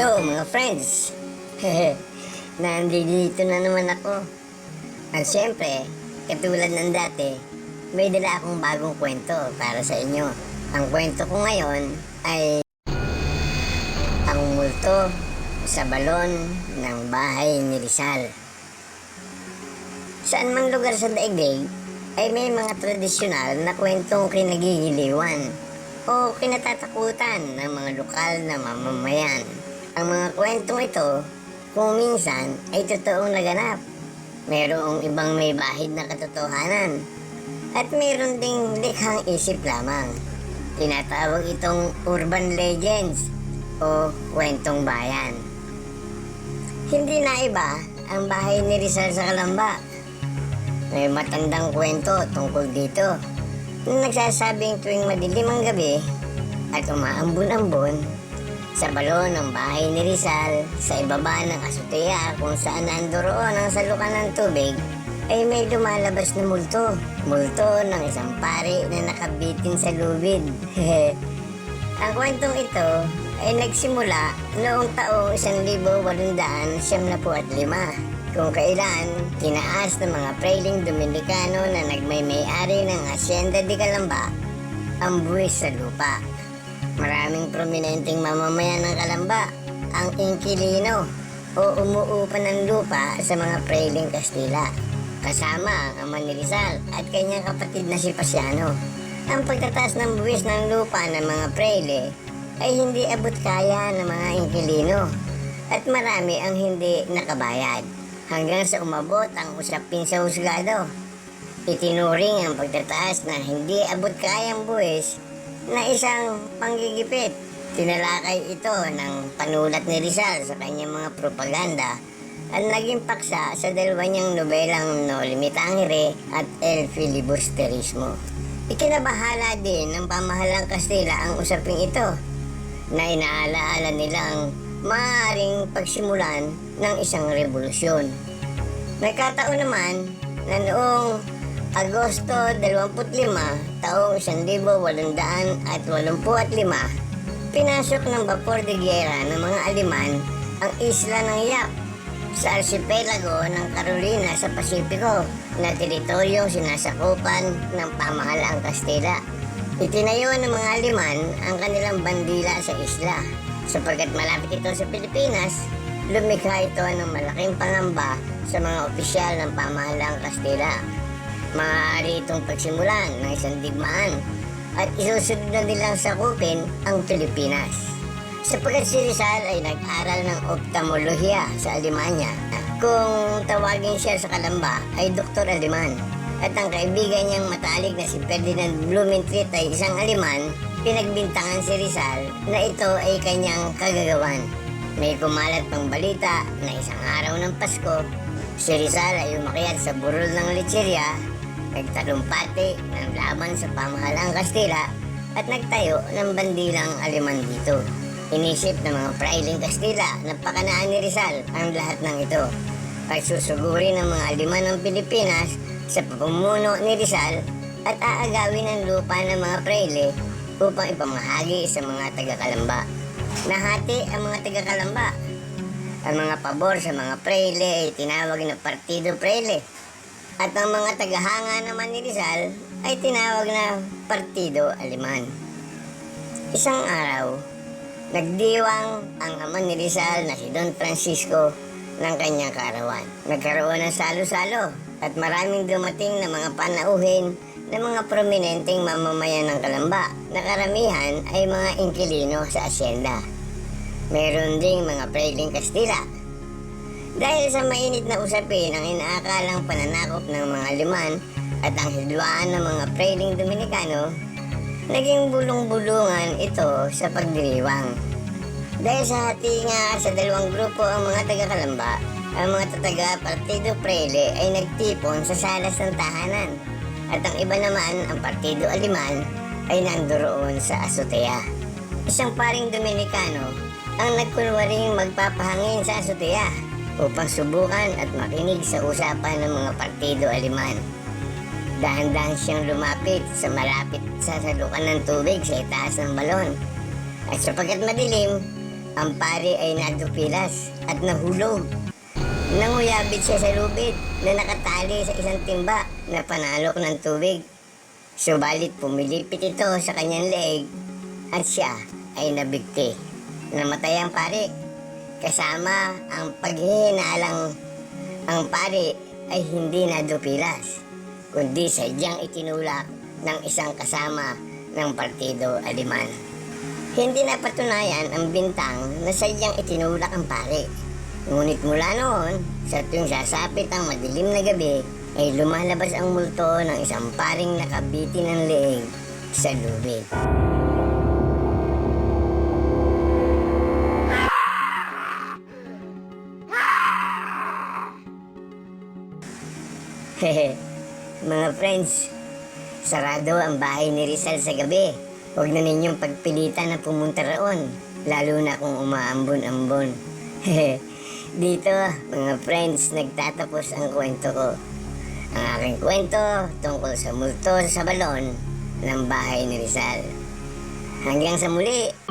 Hello mga friends! Nandito na naman ako. At syempre, katulad ng dati, may dala akong bagong kwento para sa inyo. Ang kwento ko ngayon ay ang multo sa balon ng bahay ni Rizal. Saan mang lugar sa daigdig ay may mga tradisyonal na kwentong kinagigiliwan o kinatatakutan ng mga lokal na mamamayan. Ang mga kwentong ito, kung minsan, ay totoong naganap. Merong ibang may bahid na katotohanan. At mayroon ding likhang isip lamang. Tinatawag itong urban legends o kwentong bayan. Hindi na iba ang bahay ni Rizal sa Kalamba. May matandang kwento tungkol dito na nagsasabing tuwing madilim ang gabi at umaambon-ambon sa balon ng bahay ni Rizal sa ibaba ng azotea kung saan nandoroon ang salukan ng tubig ay may lumalabas na multo. Multo ng isang pari na nakabitin sa lubid. ang kwentong ito ay nagsimula noong taong 1875 kung kailan tinaas ng mga prailing Dominikano na nagmay-may-ari ng Hacienda de Calamba ang buwis sa lupa. Maraming prominenteng mamamayan ng Calamba ang inkilino o umuupa ng lupa sa mga prailing Kastila kasama ang ama ni Rizal at kanyang kapatid na si Pasiano. Ang pagtataas ng buwis ng lupa ng mga preile ay hindi abot kaya ng mga inkilino at marami ang hindi nakabayad hanggang sa umabot ang usapin sa husgado. Itinuring ang pagtataas na hindi abot kayang buwis na isang panggigipit. Tinalakay ito ng panulat ni Rizal sa kanyang mga propaganda at naging paksa sa dalawa niyang nobelang No Limitangere at El Filibusterismo. Ikinabahala din ng pamahalang Kastila ang usaping ito na inaalaala nilang maaaring pagsimulan ng isang revolusyon. Nagkataon naman na noong Agosto 25, taong 1885, pinasok ng vapor de guerra ng mga Aliman ang isla ng Yap sa archipelago ng Carolina sa Pasipiko na teritoryong sinasakupan ng pamahalaang Kastila. Itinayo ng mga Aliman ang kanilang bandila sa isla sapagkat malapit ito sa Pilipinas, lumikha ito ng malaking pangamba sa mga opisyal ng pamahalaang Kastila. Maaari itong pagsimulan ng isang digmaan at isusunod na nilang sakupin ang Pilipinas sapagkat si Rizal ay nag-aral ng ophthalmolohiya sa Alemanya. Kung tawagin siya sa Kalamba ay Doktor Aleman. At ang kaibigan niyang matalik na si Ferdinand Blumentritt ay isang Aleman, pinagbintangan si Rizal na ito ay kanyang kagagawan. May kumalat pang balita na isang araw ng Pasko, si Rizal ay umakyat sa burol ng Lecheria, nagtalumpati ng laban sa pamahalang Kastila at nagtayo ng bandilang Aleman dito. Inisip ng mga prailing Kastila na pakanaan ni Rizal ang lahat ng ito. Pagsusuguri ng mga aliman ng Pilipinas sa pamumuno ni Rizal at aagawin ang lupa ng mga praile upang ipamahagi sa mga taga-Kalamba. Nahati ang mga taga-Kalamba. Ang mga pabor sa mga praile ay tinawag na Partido Praile. At ang mga tagahanga naman ni Rizal ay tinawag na Partido Aliman. Isang araw, Nagdiwang ang ama ni Rizal na si Don Francisco ng kanyang kaarawan. Nagkaroon ng salo-salo at maraming dumating na mga panauhin ng mga prominenteng mamamayan ng Kalamba na karamihan ay mga inkilino sa asyenda. Meron ding mga prailing Kastila. Dahil sa mainit na usapin ang inaakalang pananakop ng mga liman at ang hidwaan ng mga prailing Dominikano, naging bulong-bulungan ito sa pagdiriwang. Dahil sa hati nga sa dalawang grupo ang mga taga-Kalamba, ang mga tataga Partido Prele ay nagtipon sa salas ng tahanan. At ang iba naman, ang Partido Aliman, ay nandoroon sa azotea. Isang paring Dominikano ang nagkunwaring magpapahangin sa azotea upang subukan at makinig sa usapan ng mga Partido Aliman. Dahan-dahan siyang lumapit sa malapit sa salukan ng tubig sa itaas ng balon. At sapagkat madilim, ang pare ay nadupilas at nahulog. Nanguyabit siya sa lubid na nakatali sa isang timba na panalok ng tubig. Subalit pumilipit ito sa kanyang leeg at siya ay nabigti. Namatay ang pare. Kasama ang paghihinalang ang pare ay hindi nadupilas, kundi sadyang itinulak ng isang kasama ng Partido Aliman. Hindi napatunayan ang bintang na sadyang itinulak ang pare. Ngunit mula noon, sa tuwing sasapit ang madilim na gabi, ay lumalabas ang multo ng isang paring nakabiti ng leeg sa lubid. mga friends, sarado ang bahay ni Rizal sa gabi. Huwag na ninyong pagpilitan na pumunta roon, lalo na kung umaambon-ambon. Dito, mga friends, nagtatapos ang kwento ko. Ang aking kwento tungkol sa multo sa balon ng bahay ni Rizal. Hanggang sa muli!